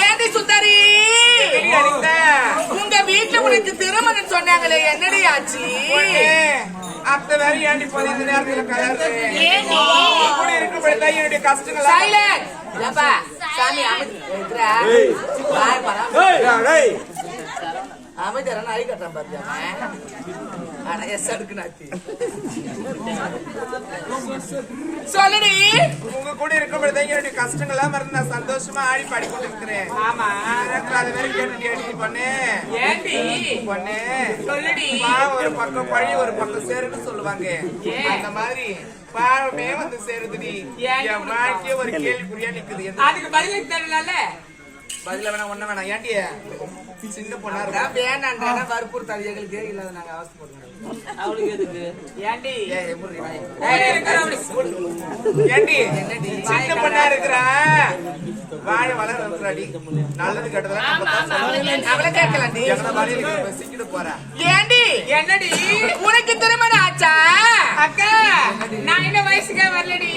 ஏண்டி சுந்தரி? உங்க வீட்டுல உனக்கு திருமணம் சொன்னாங்களே என்னடி ஆச்சு? அத்தை வேற ஏண்டி இந்த நேரத்துல கலரு? என்னுடைய கஷ்டங்கள் சைலண்ட் சாமி பரா கட்டுறான் பாத்தியா சொல்லுடி. உங்க கூட இருக்கும்போதுதான் என்னுடைய கஷ்டங்கள் எல்லாம் மறந்து நான் சந்தோஷமா ஆடி பாடி கொண்டு இருக்கிறேன் ஆமா அது வேற கேட்டு அடி பொண்ணு. ஏண்டி? பொண்ணு. சொல்லுடி. பாவம் ஒரு பக்கம் பழி ஒரு பக்கம் சேருன்னு சொல்லுவாங்க. அந்த மாதிரி பாவமே வந்து சேருதுடி. என் வாழ்க்கையே ஒரு கேள்விக்குறியா நிக்குது. எந்த அதுக்கு பதில் தெரியல பதில வேணாம் ஒண்ணு வேணாம் ஏன்டி? சின்ன பொண்ணா இருக்கா? வேணாண்டா வற்புறுத்தாது எங்களுக்கு இல்லாத நாங்க அவளுக்கு எதுக்கு? சின்ன பொண்ணா இருக்கிறா. வாழை வளர நல்லது. அவளை கேட்கலாண்டி எங்கன வழியில சிக்கிட்டு போறா. ஏண்டி என்னடி? உனக்கு திருமணம் ஆச்சா? அக்கா நான் என்ன வயசுக்கே வரலடி.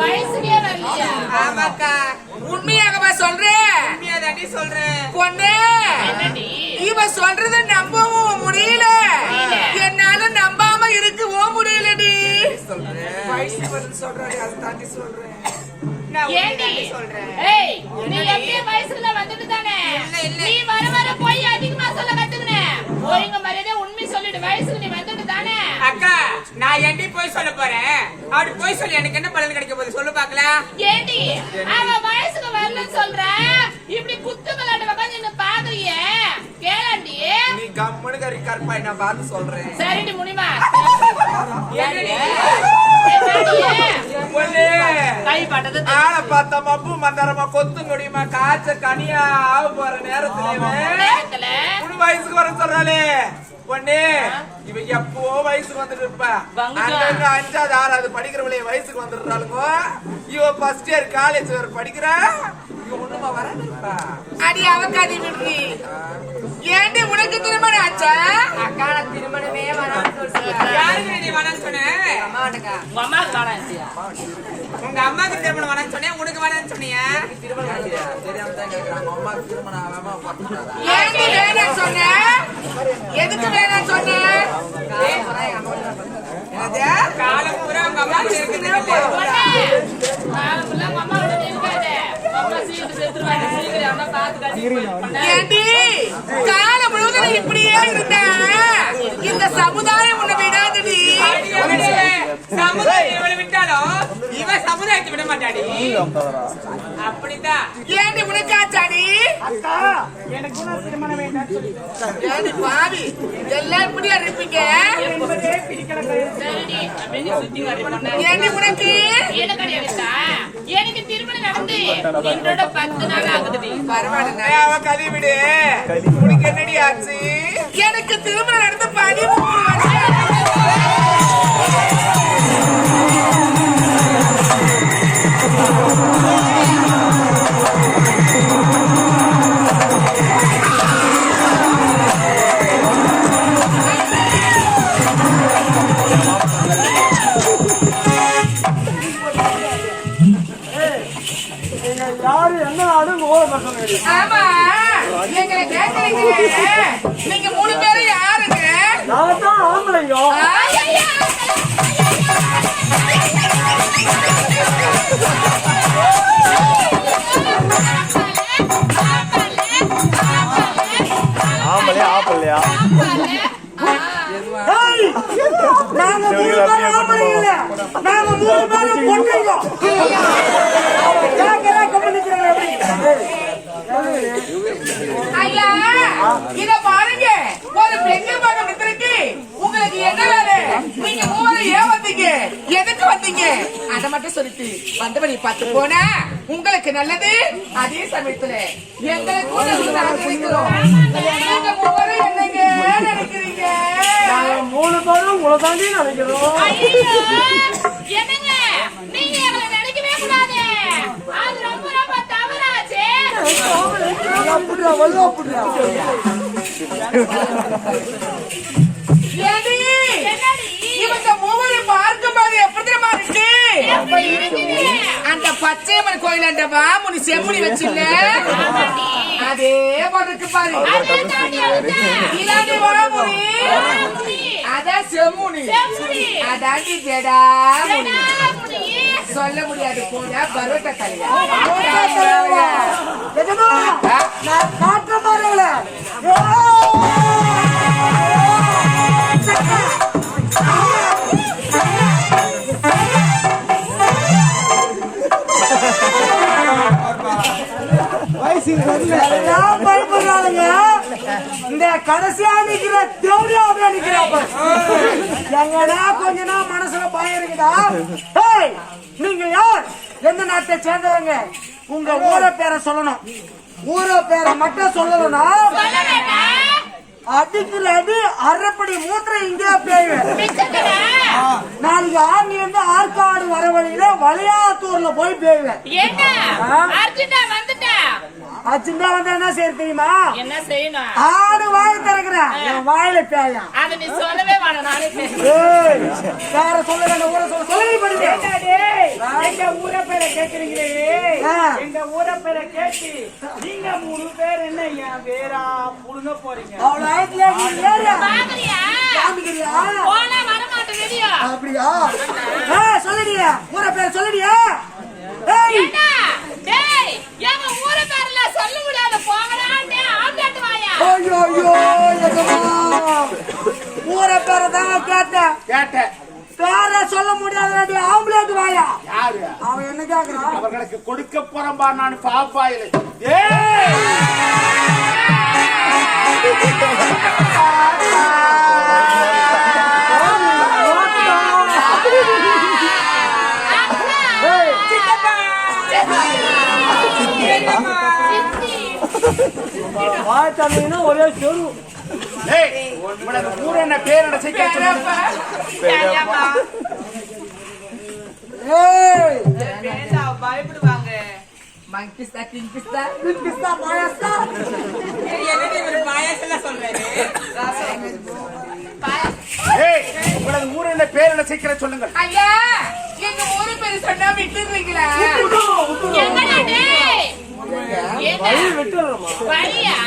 வயசுக்கே வரலையா? ஆமாக்கா. உண்மையாகவா சொல்றேன் உண்மையாதாண்டி சொல்றேன் பொண்ணு இவ சொல்றத நம்பவும் முடியல. என்னால நம்பாம இருக்கவும் முடியலடி வந்து சொல்றாடி அதை தாண்டி சொல்றேன். ஏண்டி? ஏய் நீ எப்படியே வயசுல வந்துட்டு தானே? நீ வர வர போய் அதிகமா சொல்ல கத்துக்கின. ஒழுங்க மரியாதை உண்மை சொல்லிடு. வயசுக்கு நீ வந்துட்டு தானே? அக்கா நான் ஏண்டி போய் சொல்ல போறேன்? அப்படி போய் சொல்லி எனக்கு என்ன பலன் கிடைக்க போகுது? சொல்லு பாக்கலாம் ஏண்டி? அவ வயசுக்கு வரலன்னு சொல்ற. இப்படி குத்து விளையாட்டு உட்காந்து நின்னு பாக்குறியே கேளாண்டி. நீ கம்முனு கறி கற்பாய் நான் பார்த்து சொல்றேன். சரிடி முனிமா. ஆளை பார்த்தா மப்பு மந்தாரமா கொத்து முடியுமா காய்ச்ச கனியா ஆக போற நேரத்துல. மூணு வயசுக்கு வர சொல்றாளே. பொண்ணு இவ எப்போ வயசுக்கு வந்துட்டு இருப்பா? அங்கங்க அஞ்சாவது ஆறாவது படிக்கிறவளே வயசுக்கு வந்துடுறாளுங்க. இவ ஃபர்ஸ்ட் இயர் காலேஜ் படிக்கிறா. அடி அவக்காதி விடுறி ஏண்டி உனக்கு திருமணம் ஆச்சா? அக்கா நான் திருமணமே வேணாம்னு சொல்றேன் யாருக்கு நீ வேணாம்னு சொன்ன? அம்மாட்டக்கா உங்க அம்மாக்கு திருமணம் வேணாம்னு சொன்னேன் உனக்கு வேணாம்னு சொன்னியா? ஏண்டி வேணாம்னு சொன்ன? எதுக்கு வேணாம்னு சொன்ன? காலம் பூரா உங்க அம்மா இருக்குது காலம் ஃபுல்லா உங்க அம்மா விட்டு இருக்காதே அம்மா சீக்கிரம் செத்துருவாங்க சீக்கிரம் அம்மா பார்த்து கட்டி ஏண்டி காலம் முழுவதும் இப்படியே இருந்த இந்த சமுதாயம் உன்னை விடாதடி சமுதாயம் இவளை விட்டாலும் இவ சமுதாயத்தை விட மாட்டாடி. அப்படித்தான். ஏண்டி உனக்கு ஆச்சாடி ஏண்டி பாவி எல்லாம் இப்படியா இருப்பீங்க ஏண்டி உனக்கு எனக்கு விட்டா எனக்கு திருமணம் நடந்து என்னோட பத்து நாள் ஆகுதுடி பரவாயில்ல அவ கதி விடு. உனக்கு என்னடி ஆச்சு? எனக்கு திருமணம் நடந்து பதிமூணு ஆமா எங்களை கேட்கறீங்களே வந்தவனை பார்த்து போனா உங்களுக்கு நல்லது? அதே சமயத்துல எங்களுக்கு நல்லது நாங்க நினைக்கிறோம் நீங்க மூவரும் என்னங்க நினைக்கிறீங்க? மூணு பேரும் உங்களை தாண்டி நினைக்கிறோம். ஐயோ! என்னங்க? நீங்க எங்களை நினைக்கவே கூடாது. அது ரொம்ப ரொம்ப தவறாச்சே. அப்படியா வல்லா அப்படியா ஏடி என்னடி இவங்க மூவரையும் பார்க்கும்போது பச்சையம்மன் கோயிலாண்ட வாமுனி செம்முனி வச்சில்ல. அதே போட்டிருக்கு பாரு. வாமுனி. வாமுனி. அதான் செம்முனி செம்முனி. அதாண்டி ஜடாமுனி ஜடாமுனி. சொல்ல முடியாது. போன பரோட்டா தலையா நான் காட்டுற பாருங்களே. எல்லாம் பயப்படுறாளுங்க. இந்த கடைசியா நிக்கிற தேவடியா அப்படியே நிக்கிறாப்ப. எங்கடா கொஞ்ச நாள் மனசுல பயம் இருக்குதா ஏய், நீங்க யார்? எந்த நாட்டை சேர்ந்தவங்க? உங்க ஊரை பேரை சொல்லணும். ஊரை பேரை மட்டும் சொல்லணும்னா அடிக்கிற அடி அரைப்படி மூத்திரம் இங்கே பேயுவேன். நாளைக்கு ஆர்மி வந்து ஆற்காடு வர வழியில வளையாத்தூர்ல போய் பேயுவேன் அர்ஜுனா வந்தா என்ன செய்ய தெரியுமா? என்ன செய்யணும்? ஆடு வாய் திறக்கிறேன் வாயில பேயா. அத நீ சொல்லவே வேணாம் நானே வேற சொல்ல வேண்டாம் ஊரை சொல்ல எங்க ஊர பேரை கேக்குறீங்களே. எங்க ஊர பேரை கேட்டு நீங்க மூணு பேர் என்ன என் பேரா புடுங்க போறீங்க? அப்படியா? சொல்லுடியா. ஊர பேர் சொல்லுடியா. ஊரு பேர்ல சொல்ல முடியாத போங்கடா, டேய், ஆம்லெட் வாயா. ஐயோ ஐயோ எஜமா ஊர பேரை தாங்க கேட்டேன். கேட்டேன். பேரை சொல்ல முடியாத ஆம்புலேட் வாயா? யாரு? அவன் என்ன கேக்குறான்? அவர்களுக்கு கொடுக்க போறம்பா நான் பாப்பாயில ஏய் சித்தி. வாய் தந்தீங்கன்னா ஒரே செரு. ஏய் உனக்கு ஊர் என்ன பேர் என்ன செய்ய சொல்லுங்க ஏய்யாம்மா. ஏய் பயப்படுவாங்க மங்கிஸ்தா கிங்கிஸ்தா பிஸ்தா பாயாசா என்னடி இவரு பாயாசம் சொல்றாரு ஏய் உனது ஊர் என்ன பேர் என்ன செய்ய சொல்லுங்கள் ஐயா எங்க ஊரு பேரு சொன்னா விட்டுறீங்களா எங்கடா டேய்? என்ன? வழியா?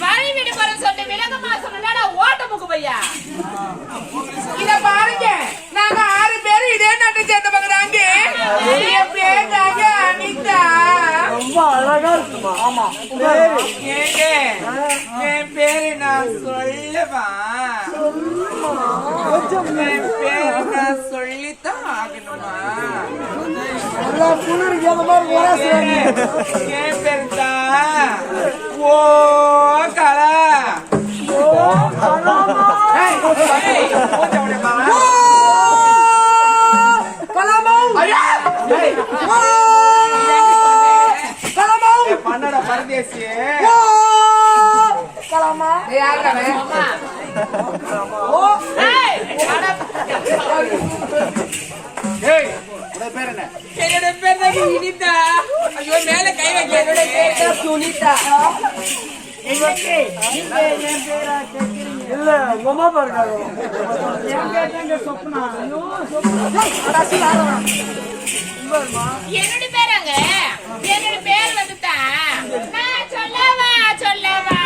வழி விடு போறேன்னு சொல்லிட்டு விளக்கமா சொன்னேன்டா, ஓட்ட முக்கு பையா. இத பாருங்க. நாங்க ஆறு பேரும் இதே நாட்டை சேர்ந்தவங்க தாங்க என் பேர் தாங்க அனிதா ரொம்ப அழகா இருக்குமா? ஆமா. ஏங்க என் பேரு நான் சொல்லவா? என் பேரு நான் சொல்லித்தான் ஆகணுமா? எல்லா புண்ணருக்கு ஏத்த மாதிரி ஒரே சேர்ந்து என் பேரு தான் ஓ கலா ஏய், மூஞ்ச உடையம்மா. கலாமம் ஏய் கலாமம் பண்ணட பரதேசி கலாமா ஏய், பேர் என்ன? என்னோட பேர் தான் இனிதா ஐயோ மேல கை வைக்க என்னோட பேர் சுனிதா. இல்ல அம்மா பாருங்க சொப்னா. என்னோட பேராங்க என்னோட பேர் வந்துட்டான் நான் சொல்லவா சொல்லவா.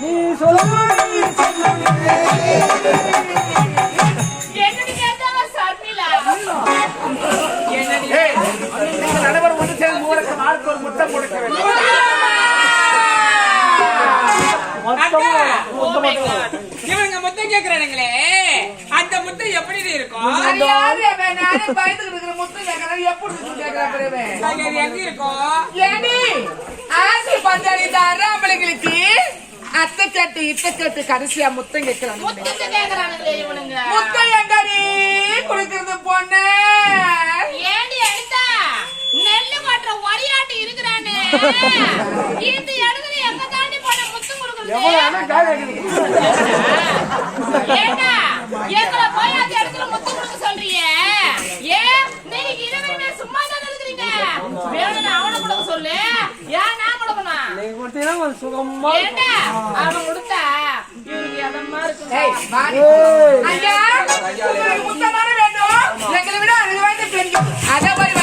நீ சொல்லு என்னோட நீங்கள் நடுவர் வந்து சேர்ந்து மூவருக்கு நாளுக்கு ஒரு முத்தம் கொடுக்க வேண்டும். இவனுங்க முத்தம் கேக்குறானுங்களே அந்த முத்தம் எப்படி இருக்கும் பயந்துகிட்டு இருக்கிற முத்து கேட்கறேன். எப்படி. அது எங்க இருக்கும் ஏண்டி? ஆசை இந்த அறாம்பளைங்களுக்கு அத்தை கேட்டு இத்தை கேட்டு கடைசியா முத்தம் இவனுங்க. முத்தம் எங்கடி? கொடுக்கறது பொண்ணு. ஏண்டி எடுத்தா நெல்லு கொட்டுற ஒரியாட்டு இருக்கிறானே. இந்த இடத்துல எங்க தாண்டி போன முத்தம் கொடுக்குறது? ஏண்டா? எங்களை போய் அந்த இடத்துல முத்தம் கொடுக்க சொல்றியே? ஏன்? நீங்க இருவருமே சும்மா தான் இருக்கிறீங்க? வேணும்னு அவனை கொடுக்க சொல்லு. ஏன் நீ கொடுத்தீங்கன்னா கொஞ்சம் சுகமா அவன் கொடுத்தா இவருக்கு எதமா இருக்கும் எங்களை விட அனுகு வாய்ந்த பெண்கள் அதே மாதிரி